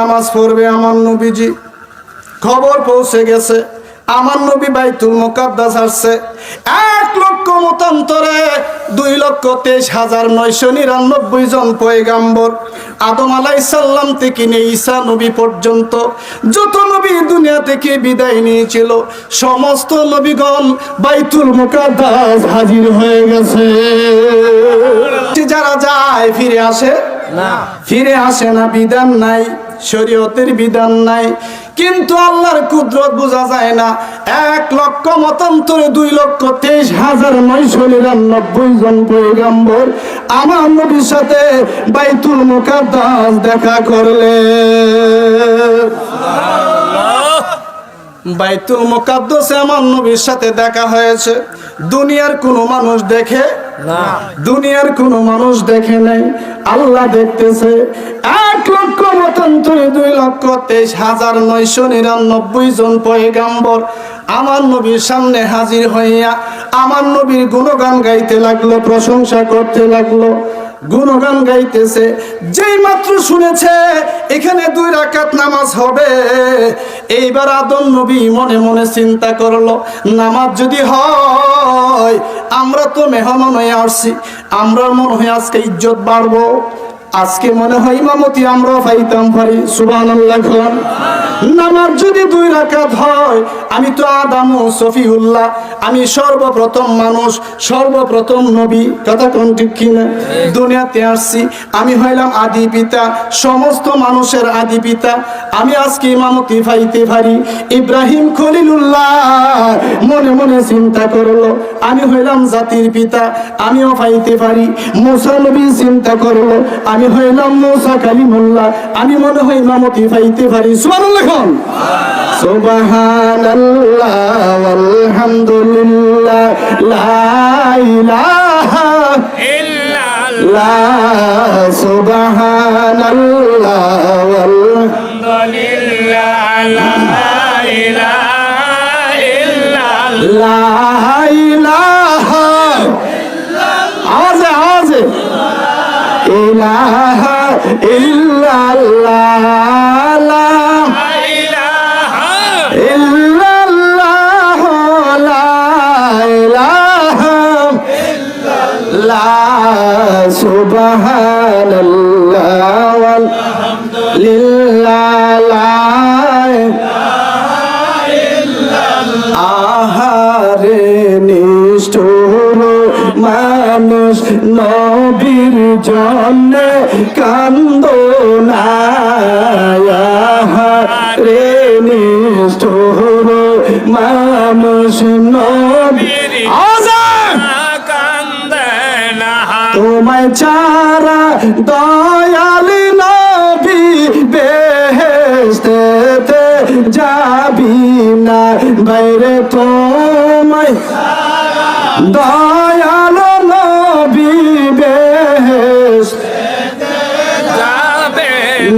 নামাজ পড়বে আমার নবীজি। খবর পৌঁছে গেছে, আমার নবী বাইতুল মোকাদ্দাস আসছে। এক লক্ষ মতান্তরে দুই লক্ষ তেইশ হাজার নয়শো নিরানব্বই জন পয়গাম্বর। আদম আলাইসাল্লাম থেকে নিয়ে ঈসা নবী পর্যন্ত যত নবী দুনিয়া থেকে বিদায় নিয়েছিল, সমস্ত নবীগণ বাইতুল মোকাদ্দাস হাজির হয়ে গেছে। যারা যায়, ফিরে আসে। ফিরে আসে না, বিধান নাই, শরীয়তের বিধান নাই। কিন্তু আল্লাহর কুদরত বোঝা যায় না, এক লক্ষ মতান্তরে দুই লক্ষ তেইশ হাজার নয়শো নিরানব্বই জন পৈগম্বর আমার নবীর সাথে বাইতুল মুকাদ্দাস দেখা করলে। বাইতুল মুকাদ্দাসে আমার নবীর সাথে দেখা হয়েছে। দুনিয়ার কোনো মানুষ দেখে দুনিয়ার কোন মানুষ দেখে নাই। আল্লাহ দেখতেছে এক লক্ষ মতান্তরে দুই লক্ষ তেইশ হাজার নয়শো নিরানব্বই জন পয়গাম্বর। আমার নবীর সামনে হাজির হইয়া আমার নবীর গুণগান গাইতে লাগল প্রশংসা করতে লাগল। গুণগান গাইতেছে। যেই মাত্র শুনেছে, এখানে দুই রাকাত নামাজ হবে। এইবার আদম নবী মনে মনে চিন্তা করল, নামাজ যদি হয়, আমরা তো মেহমান হয়ে আসছি, আমরা মনে হয় আজকে ইজ্জত বাড়বো। আজকে মনে হয় ইমামতি আমরাও পাইতাম পারি সুবান নামাজ যদি দুই রাকাত হয়, আমি তো আদাম সফিউল্লাহ, আমি সর্বপ্রথম মানুষ, সর্বপ্রথম নবী, কথা কোন ঠিক কিনা? দুনিয়াতে আসছি, আমি হইলাম আদি পিতা, সমস্ত মানুষের আদি পিতা, আমি আজকে ইমামতি পাইতে পারি। ইব্রাহিম খলিলুল্লাহ মনে মনে চিন্তা করল, আমি হইলাম জাতির পিতা, আমিও পাইতে পারি। মুসা নবী চিন্তা করল, আমি হইলাম মুসা কালিমুল্লাহ। আমি মনে হয় ইমামতি পাইতে পারি। সুবহানাল্লাহ কোন। সুবহানাল্লাহ ইলাহা ইল্লাল্লাহ লা ইল্লাল্লাহ লা ইলাহা লা সুবহানাল্লাহ ওয়াল লিল্লাহ আহারে নিষ্ঠুর মানুষ জন্য কান্দ রে নিষ্ঠুর মানুষ নবীর তোমায় চারা দয়াল নবী বেহেস্তেতে যাবি না। বাইরে তোমায় দয়াল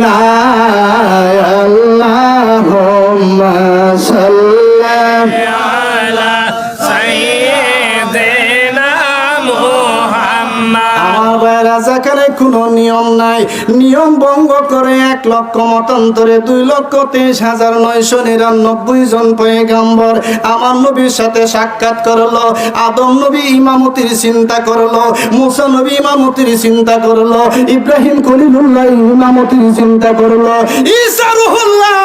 না কোনো নিয়ম নাই। নিয়ম ভঙ্গ করে এক লক্ষ মতান্তরে দুই লক্ষ তেইশ হাজার নয়শো নিরানব্বই জন পয়গাম্বর। আমার নবীর সাথে সাক্ষাৎ করল, আদম নবী ইমামতির চিন্তা করল, মুসা নবী ইমামতির চিন্তা করল, ইব্রাহিম খলিলুল্লাহ ইমামতির চিন্তা করল, ঈসা রুহুল্লাহ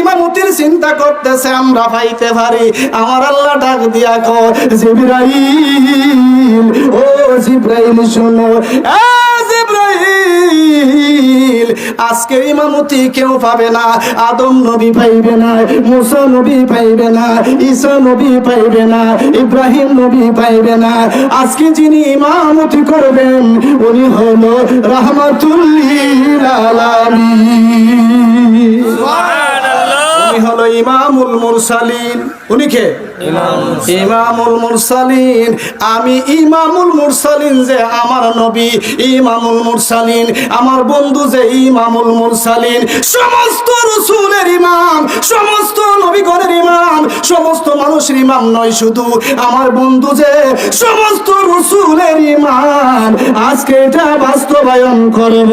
ইমামতির চিন্তা করতেছে, আমরা পাইতে পারি। আমার আল্লাহ ডাক দিয়া কর জিবরাইল, ও জিব্রাইল শোনো আজকে ইমামতি কেউ পাবে না। আদম নবী পাইবে না, মুসা নবী পাইবে না, ঈসা নবী পাইবে না, ইব্রাহিম নবী পাইবে না। আজকে যিনি ইমামতি করবেন, উনি হল রাহমাতুল্লিল আলামিন। উনি হলো ইমামুল মুরসালিন। উনি কে? ইমামুল মুরসালিন। আমি ইমামুল মুরসালিন যে আমার নবী, ইমামুল মুরসালিন। আমার বন্ধু যে ইমামুল মুরসালিন। সমস্ত রসুলের ইমাম, সমস্ত নবীগণের ইমাম, সমস্ত মানুষের ইমাম নয় শুধু। আমার বন্ধু যে সমস্ত রসুলের ইমাম। আজকে এটা বাস্তবায়ন করব।